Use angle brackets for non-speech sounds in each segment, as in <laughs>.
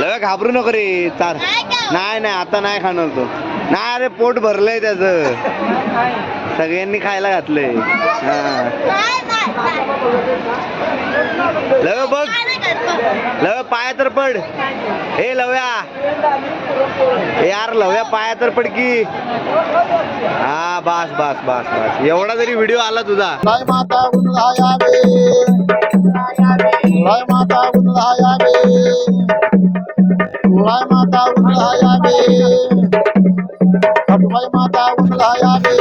लगा घाबरू नको रे चार नाही नाही आता नाही खाणार तो. नाही अरे पोट भरलंय त्याच. सगळ्यांनी खायला घातलंय. लव बघ. लव पाया तर पड. हे लव्या. यार लव्या पाया तर पड की. हा बास बस बास बस. एवढा जरी व्हिडिओ आला तुझा. जय माता उन्हायावे जय माता उलहया बे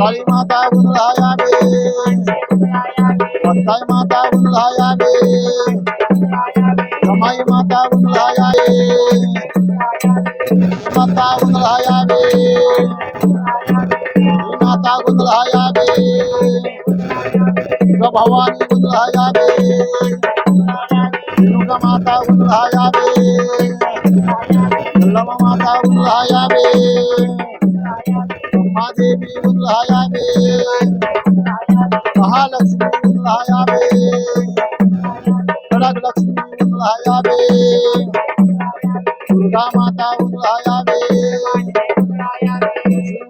काली माता उन्हायावे खटवाई माता उन्हायावे काली माता उन्हायावे बे माता उन्हायावे बे माता भगवान माता बे माता गुंजलायावे भवानी गुंजलायावे माता गुंजलायावे लम माता गुंजलायावे महादेवी गुंजलायावे महालक्ष्मी गुंजलायावे खडक लक्ष्मी गुंजलायावे दुर्गा माता गुंजलायावे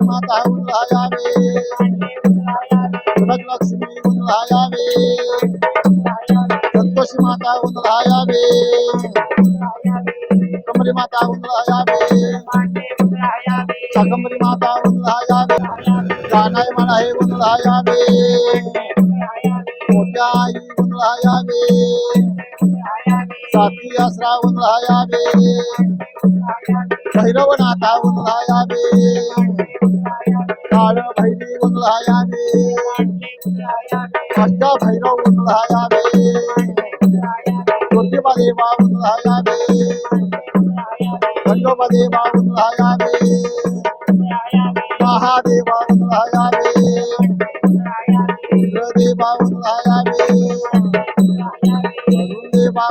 माता కోసి మాత ఉన్నదాయావే కమరి మాత ఉన్నదాయావే చకమరి మాత ఉన్నదాయావే కానాయ మనహే ఉన్నదాయావే మోటాయి ఉన్నదాయావే సాతి ఆసరా ఉన్నదాయావే భైరవ నాథ ఉన్నదాయావే కాళ భైరీ ఉన్నదాయావే అష్ట భైరవ ఉన్నదాయావే उन्हायावे अष्ट भैरव उन्हायावे ज्योतिबा देवा उन्हायावे खंडोबा देवा उन्हायावे महादेवा उन्हायावे इंद्रदेवा उन्हायावे देवा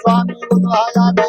स्वामी उन्हायावे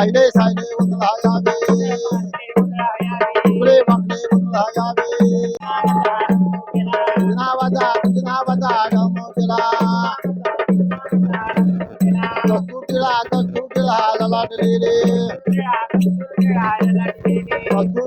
सायले सायले उन्हायावे पुरे बांगले उन्हायावे नावाजा नावाजा गम केला दस्तू केला दस्तू केला ललाटले रे दस्तू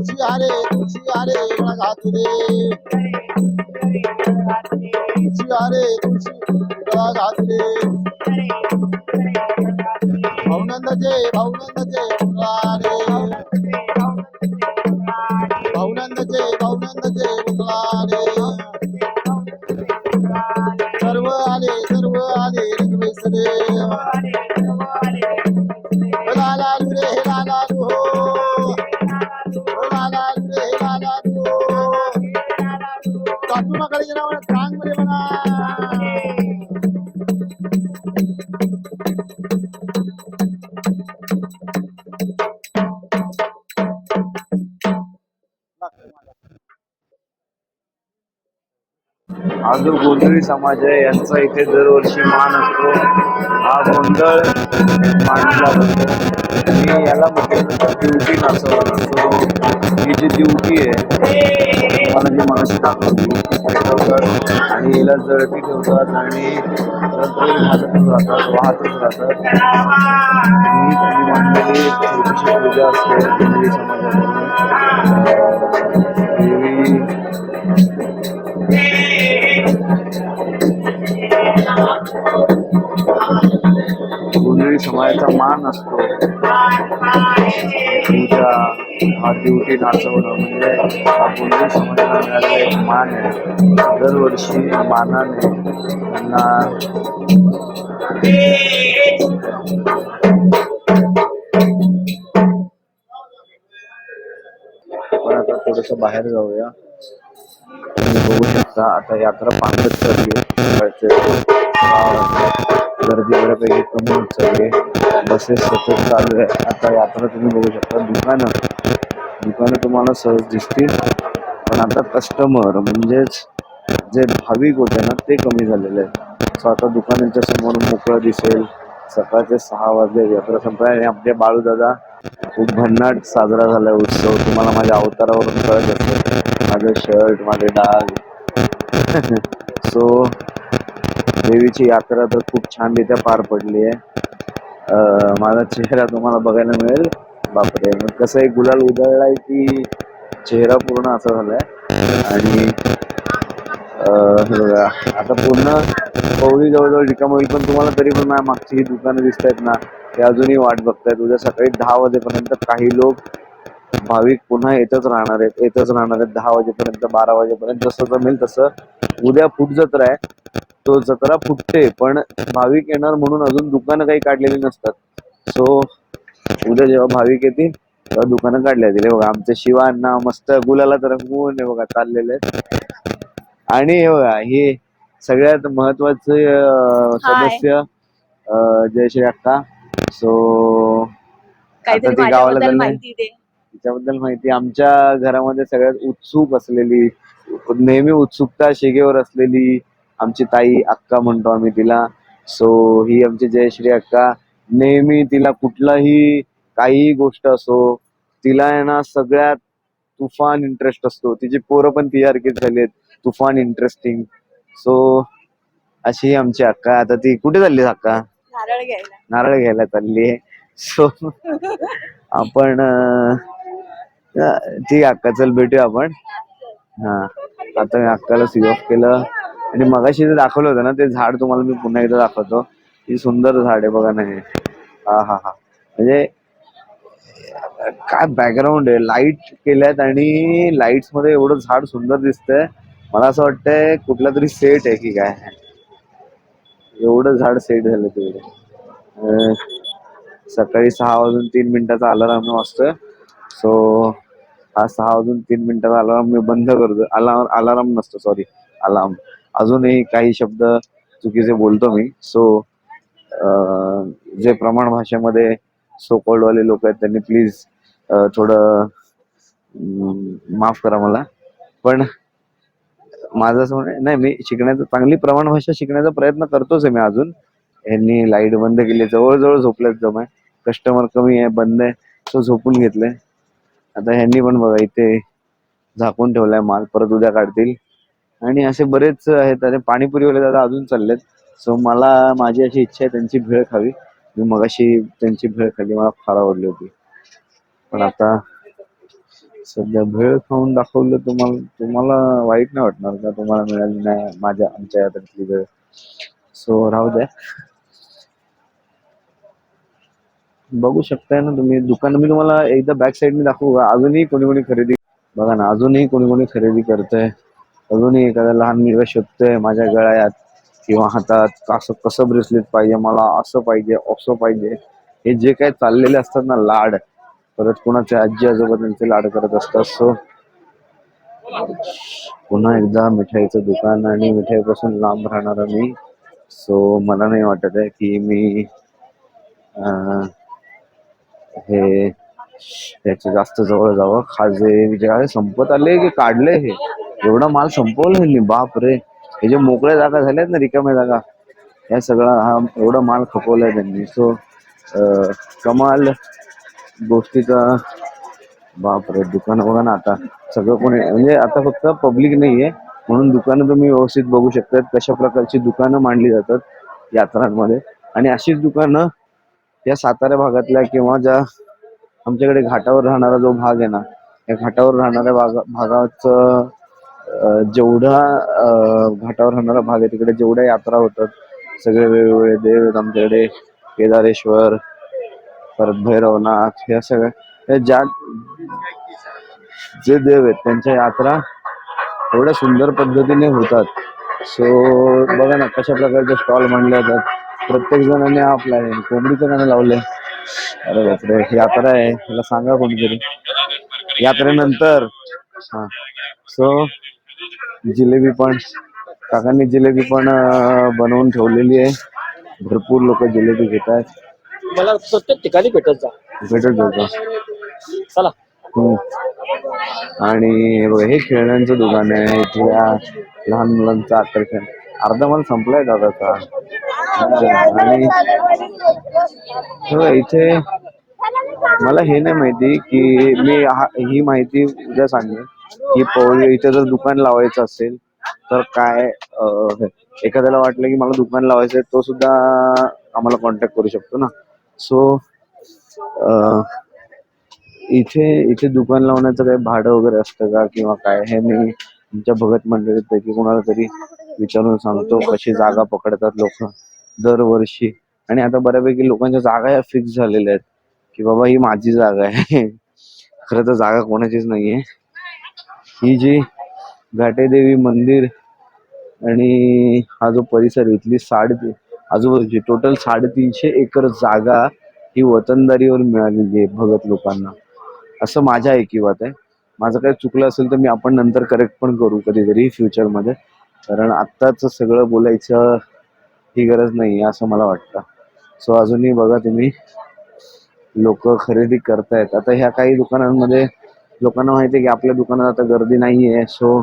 मन आरे मुकरंगिरे तुळशी आरे तुळशी हरे घातले तुळशी हरे तुळशी घातले भाऊनंदचे भाऊनंदचे उंगलारे भाऊनंदचे भाऊनंदचे उंगलारे सर्व आले सर्व आले काटूमाकडे गेला म्हणा सांगमध्ये हा जो गोंधळी समाज आहे यांचा इथे दरवर्षी मान असतो. हा गोंधळ मांडला जातो. मी याला म्हटलं ड्युटी नाचवलं ही जी ड्युटी आहे मला जी मगाशी दाखवली ठेवतात आणि हिला जळती ठेवतात आणि नंतर राहतात वाहतच राहतात. ही त्यांनी मांडलेली छोटीशी पूजा असते हिंदी समाजामध्ये. देवी. गोंधळी समाजाचा मान असतो. ड्युटी नाचवणं म्हणजे पूर्वी समाजाला मिळालेला एक मान आहे. दरवर्षी मानाने त्यांना आपण आता थोडस बाहेर जाऊया. तुम्ही बघू शकता आता यात्रा पांगत चालली गर्दी बऱ्यापैकी कमी होत चालली आहे. बसेस सतत चालू आहे आता यात्रा तुम्ही बघू शकता दुकानं. दुकानं तुम्हाला सहज दिसतील. पण आता कस्टमर म्हणजेच जे भाविक होते ना ते कमी झालेले आहेत. सो आता दुकानांच्या समोर मोकळं दिसेल. सकाळचे सहा वाजले यात्रा संपल्या आणि आपले बाळूदादा खूप भन्नाट साजरा झालाय उत्सव. तुम्हाला माझ्या अवतारावरून कळत असेल. माझं शर्ट माझे डाग. <laughs> सो देवीची यात्रा तर खूप छान रित्या पार पडली आहे. अं, माझा चेहरा तुम्हाला बघायला मिळेल. बापरे मग कसं एक गुलाल उधळलाय की चेहरा पूर्ण असा झालाय. आणि बघा आता पूर्ण पवळी जवळजवळ रिकाम होईल पण तुम्हाला तरी पण माझ्या मागची ही दुकानं दिसत आहेत ना ते अजूनही वाट बघतायत. उद्या सकाळी दहा वाजेपर्यंत काही लोक भाविक पुन्हा येतच राहणार आहेत येतच राहणार आहेत. दहा वाजेपर्यंत बारा वाजेपर्यंत जसं जमेल तसं. उद्या फुट जत्रा आहे. तो जत्रा फुटते पण भाविक येणार म्हणून अजून दुकानं काही काढलेली नसतात. सो उद्या जेव्हा भाविक येतील तेव्हा दुकानं काढल्या जातील. हे बघा आमचे शिवांना मस्त गुलाला तर रंगवून हे बघा चाललेले आणि हे बघा हे सगळ्यात महत्त्वाचे. सदस्य जयश्री अक्का. सो काहीतरी ती गावाला चाललंय. तिच्याबद्दल माहिती आमच्या घरामध्ये सगळ्यात उत्सुक असलेली नेहमी उत्सुकता शिगेवर असलेली आमची ताई अक्का म्हणतो आम्ही तिला. सो ही आमची जयश्री अक्का. नेहमी तिला कुठलाही काहीही गोष्ट असो तिला आहे ना सगळ्यात तुफान इंटरेस्ट असतो. तिची पोरं पण तिच्यासारखीच झाली आहेत. तुफान इंटरेस्टिंग सो अशी आमची अक्का. आता ती कुठे चालली अक्का? नारळ घ्यायला. नारळ घ्यायला चालली आहे. सो आपण अं, ठीक आहे अक्का चल भेटूया आपण. हा. आता मी अक्काला सी ऑफ केलं. आणि मगाशी जे दाखवलं होतं ना ते झाड तुम्हाला मी पुन्हा एकदा दाखवतो. ही सुंदर झाड आहे बघा ना हे. हा हा हा. म्हणजे काय बॅकग्राऊंड आहे? लाइट केल्यात आणि लाईट्समध्ये एवढं झाड सुंदर दिसतंय. मला असं वाटतंय कुठला तरी सेट आहे की काय. एवढं झाड सेट झालं तिकडे. सकाळी सहा वाजून तीन मिनिटाचा अलाराम वाजतोय सो हा सहा वाजून तीन मिनिटाचा अलाराम मी बंद करतो. अलार्म अलाराम नसतो सॉरी अलार्म अजूनही काही शब्द चुकीचे बोलतो मी. सो जे प्रमाण भाषेमध्ये सोकोल्ड वाले लोक आहेत त्यांनी प्लीज थोडं माफ करा मला. पण माझं असं म्हणणं नाही मी शिकण्याचा चांगली प्रमाण भाषा शिकण्याचा प्रयत्न करतोच आहे मी अजून. यांनी लाइट बंद केली जवळजवळ झोपल्यात जमाय कस्टमर कमी आहे बंद आहे सो झोपून घेतलंय. आता ह्यांनी पण बघा इथे झाकून ठेवलाय माल परत उद्या काढतील. आणि असे बरेच आहेत. आणि पाणीपुरीवाले दादा अजून चाललेत. सो मला माझी अशी इच्छा आहे त्यांची भेळ खावी. मी मगाशी त्यांची भेळ खाल्ली. मला फार आवडली होती. पण आता सध्या भेळ खाऊन दाखवलं तुम्हाला तुम्हाला वाईट नाही वाटणार का? तुम्हाला मिळाली नाही माझ्या आमच्या यात्रेतली भेळ. सो राहू द्या. बघू शकताय ना तुम्ही. दुकान मी तुम्हाला एकदा बॅक साईडने दाखवू का? अजूनही कोणी कोणी खरेदी बघा ना अजूनही कोणी कोणी खरेदी करतंय. अजूनही एखादा लहान मुलगा शोधतोय माझ्या गळ्यात किंवा हातात कसं कसं ब्रेसलेट पाहिजे मला असं पाहिजे असं पाहिजे. हे जे काही चाललेले असतात ना लाड परत कुणाचे आजी आजोबा त्यांचे लाड करत असतात. सो पुन्हा एकदा मिठाईचं दुकान आणि मिठाईपासून लांब राहणार मी सो मला नाही वाटत आहे की मी हे त्याच्या जास्त जवळ जावं. खाजे जे आहे संपत आले की काढले हे. एवढा माल संपवला बाप रे. हे जे मोकळ्या जागा झाल्यात ना रिकाम्या जागा या सगळा हा एवढा माल खपवलाय त्यांनी. सो कमाल गोष्टीचा बाप रे दुकान बघा ना आता. सगळं कोणी म्हणजे आता फक्त पब्लिक नाहीये म्हणून दुकानं तुम्ही व्यवस्थित बघू शकतात कशा प्रकारची दुकानं मांडली जातात यात्रांमध्ये. आणि अशीच दुकानं या सातारा भागातल्या किंवा ज्या आमच्याकडे घाटावर राहणारा जो भाग आहे ना या घाटावर राहणाऱ्या भागा भागाचं जेवढा घाटावर होणारा भाग आहे तिकडे जेवढ्या यात्रा होतात सगळे वेगवेगळे देव आहेत आमच्याकडे. केदारेश्वर परत भैरवनाथ ह्या सगळ्या. ज्या जे देव आहेत त्यांच्या यात्रा एवढ्या सुंदर पद्धतीने होतात. सो बघा ना कशा प्रकारचे स्टॉल मांडले जातात. प्रत्येक जणांनी आपला आहे कोंबडीचं गाणं लावलंय अरे बापरे यात्रा आहे मला सांगा कोणीतरी. यात्रेनंतर हा. सो जिलेबी पण. काकांनी जिलेबी पण बनवून ठेवलेली आहे. भरपूर लोक जिलेबी घेत आहेत मला प्रत्येक ठिकाणी भेटत जा. भेटत जातो चला. हम्म. आणि हे बघा हे खेळण्यांचं दुकान आहे. इथल्या लहान मुलांचं आकर्षण. अर्धा माल संपलाय दादाचा. आणि हे इथे मला हे नाही माहिती की मी हा- ही माहिती उद्या सांगेन. की इथे जर दुकान लावायचं असेल तर काय एखाद्याला वाटलं की मला दुकान लावायचं आहे तो सुद्धा आम्हाला कॉन्टॅक्ट करू शकतो ना. सो इथे इथे दुकान लावण्याचं काही भाडं वगैरे असतं का किंवा काय हे मी तुमच्या भगत मंडळीपैकी कोणाला तरी विचारून सांगतो कशी जागा पकडतात लोक दरवर्षी. आणि आता बऱ्यापैकी लोकांच्या जागा या फिक्स झालेल्या आहेत की बाबा ही माझी जागा आहे. <laughs> खरं तर जागा कोणाचीच नाहीये. ही जी घाटेदेवी मंदिर आणि हा जो परिसर इथली साडे आजूबाजूची टोटल साडेतीनशे एकर जागा ही वतनदारीवर मिळालेली आहे भगत लोकांना. असं माझ्या ऐकिवात आहे. माझं काय चुकलं असेल तर मी आपण नंतर करेक्ट पण करू कधीतरी फ्युचरमध्ये कारण आत्ताच सगळं बोलायचं ही गरज नाही असं मला वाटतं. सो अजूनही बघा तुम्ही लोक खरेदी करतायत. आता ह्या काही दुकानांमध्ये लोकांना माहिती आहे की आपल्या दुकानात आता गर्दी नाही आहे सो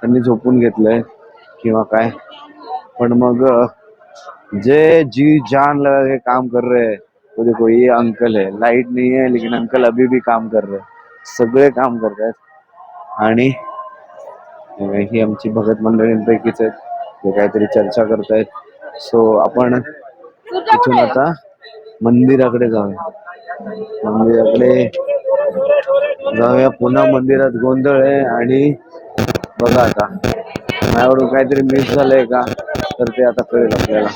त्यांनी झोपून घेतलंय किंवा काय. पण मग जे जी जान लगा के काम कर रहे वो देखो ये अंकल है लाइट नहीं है लेकिन अंकल अभी भी काम कर रहे सगळे काम करतायत आणि ही आमची भगत मंडळींपैकीच आहेत ते काहीतरी चर्चा करतायत सो आपण इथून आता मंदिराकडे जाऊया. मंदिराकडे जाऊया पुन्हा मंदिरात गोंधळ आहे आणि बघा आता. माझ्याकडून काहीतरी मिस झालंय का? तर ते आता कळेल आपल्याला.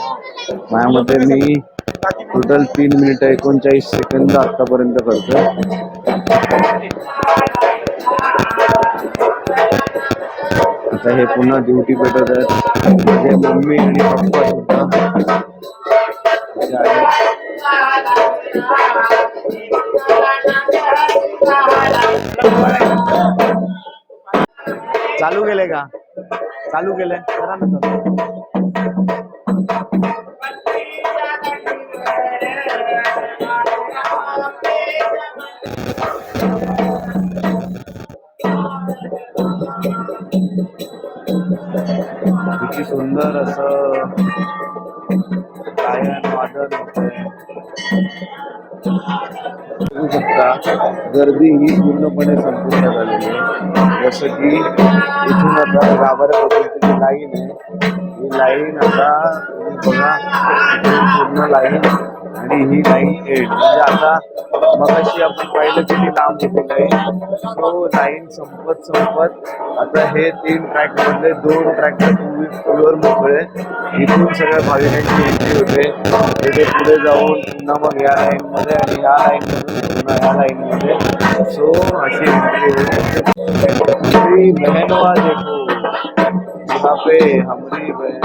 माझ्या मते मी टोटल तीन मिनिट एकोणचाळीस सेकंद आतापर्यंत करतो आता हे पुन्हा ड्युटी पेटत आहेत. माझे मम्मी आणि पप्पा सुद्धा. चालू केले का? चालू केलंय करा ना किती सुंदर असं. गर्दी ही पूर्णपणे संपूर्ण झालेली आहे. जसं की इथून आता गाभाऱ्यापासूनची लाईन आहे ही लाईन आता बघा पूर्ण लाईन आणि ही लाईन एंड म्हणजे आता मगाशी आपण पाहिलं किती लांब होती लाईन सो लाईन संपत संपत आता हे तीन ट्रॅक मधले दोन ट्रॅक टूवर मोकळे इथून सगळ्या भाविकांची एंट्री होते. तिथे पुढे जाऊन पुन्हा मग या लाईन मध्ये आणि या लाईन पुन्हा या लाईन मध्ये सो अशी एंट्री होते. हमारी बहनवा देखो. यहाँ पे हमारी बहन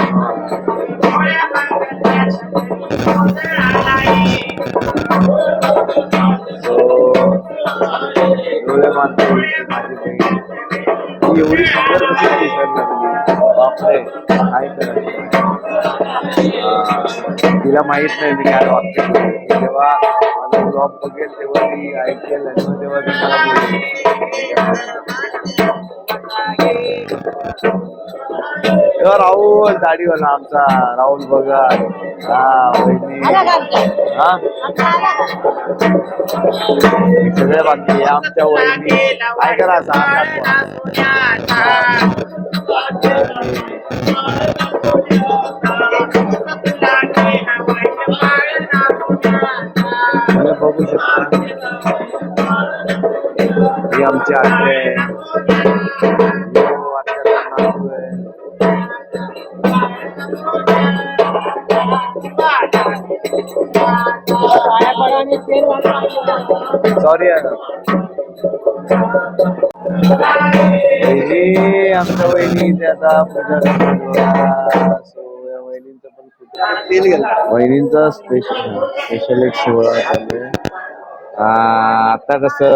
माहीत नाही मी काय बोलतोय. जेव्हा माझा ब्लॉग बघेल तेव्हा ती ऐकेल आणि तेव्हा ती मला बोलेल. तेव्हा राहुल दाढीवाला आमचा. राहुल बघा. हा वहिनी. हा? सगळे बाकी. आमच्या वहिनी. काय करा सांगा. जाते हैं आहे. सॉरी वहिनी आमच्या वहिनी इथे आता पूजा वहिनींचं पण खूप वहिनींचा स्पेशल स्पेशल एक सोहळा चालू आहे. आता कसं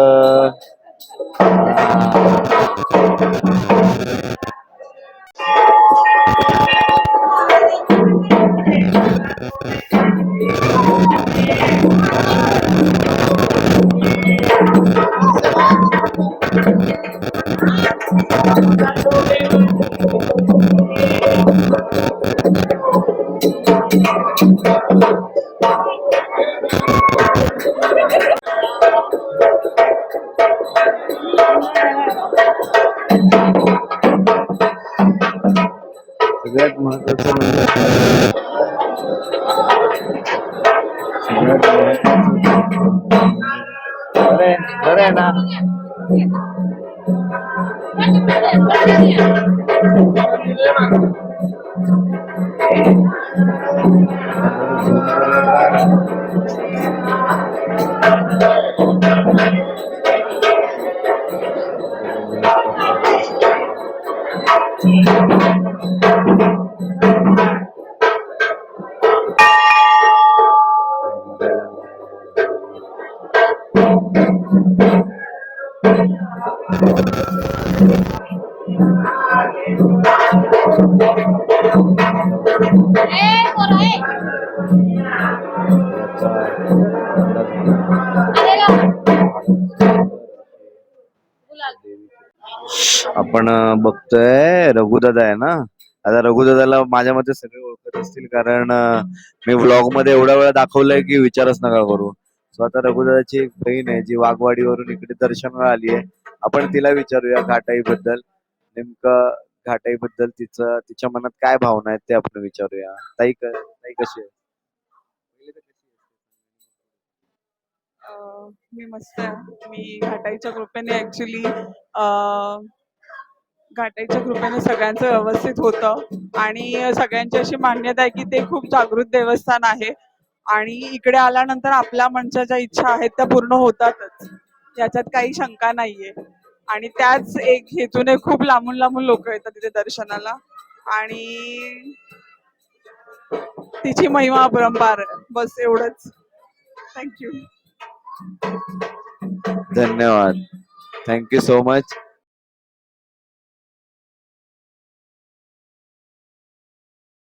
सगळ्यात आपण बघतोय रघुदादा आहे ना? आता रघुदादाला माझ्या मते सगळे ओळखत असतील कारण मी व्लॉगमध्ये एवढा वेळा दाखवलंय की विचारच नका करू. सो आता रघुदादाची एक बहीण आहे जी वाघवाडीवरून इकडे दर्शनाला आली आहे आपण तिला विचारूया घाटाई बद्दल नेमकं घाटाई बद्दल तिचं तिच्या मनात काय भावना आहेत ते आपण विचारूया. ताई क- ताई कशी आहे? मी मस्त आहे. मी घाटाईच्या कृपेने ऍक्च्युली घाटाईच्या कृपेने सगळ्यांचं व्यवस्थित होतं. आणि सगळ्यांची अशी मान्यता आहे की ते खूप जागृत देवस्थान आहे. आणि इकडे आल्यानंतर आपल्या मनच्या ज्या इच्छा आहेत त्या पूर्ण होतातच. याच्यात काही शंका नाहीये. आणि त्याच एक हेतूने खूप लांबून लांबून लोक येतात तिथे दर्शनाला. आणि तिची महिमा अपरंपार बस एवढंच. थँक्यू धन्यवाद. Thank you so much